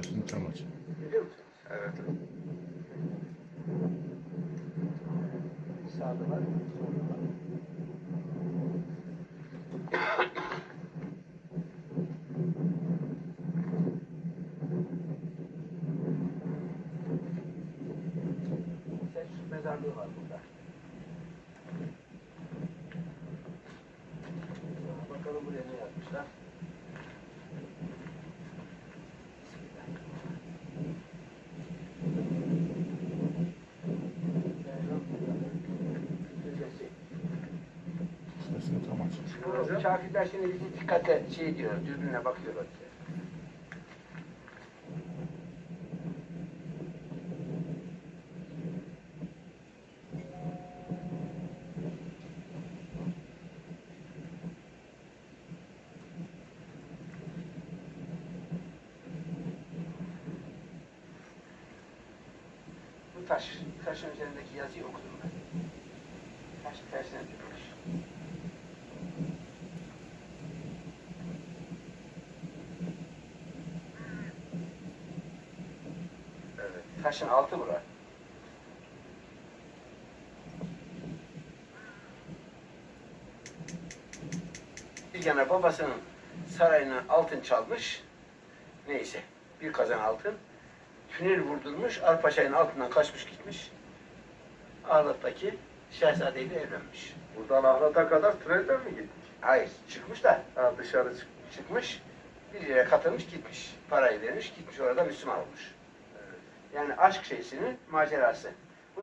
Sizin tam açı. Biliyor musun? Evet. Selçuk mezarlığı var burada. Bakalım buraya ne yapmışlar. Bu Kafirler şimdi bizi dikkate şey diyor, dürbünle bakıyorlar. Bu taş, taşın üzerindeki yazıyı okudum ben. Taş tersine dönmüş. Taşın altı bura. Bir gene babasının sarayına altın çalmış. Neyse. Bir kazan altın. Tünel vurdurmuş. Arpaşay'ın altından kaçmış gitmiş. Ağlat'taki şehzadeyle evlenmiş. Buradan Ahlat'a kadar trenden mi gittik? Hayır. Çıkmış da Ha dışarı çık. çıkmış. Bir yere katılmış gitmiş. Parayı vermiş gitmiş orada Müslüman olmuş. Yani aşk şeysinin macerası.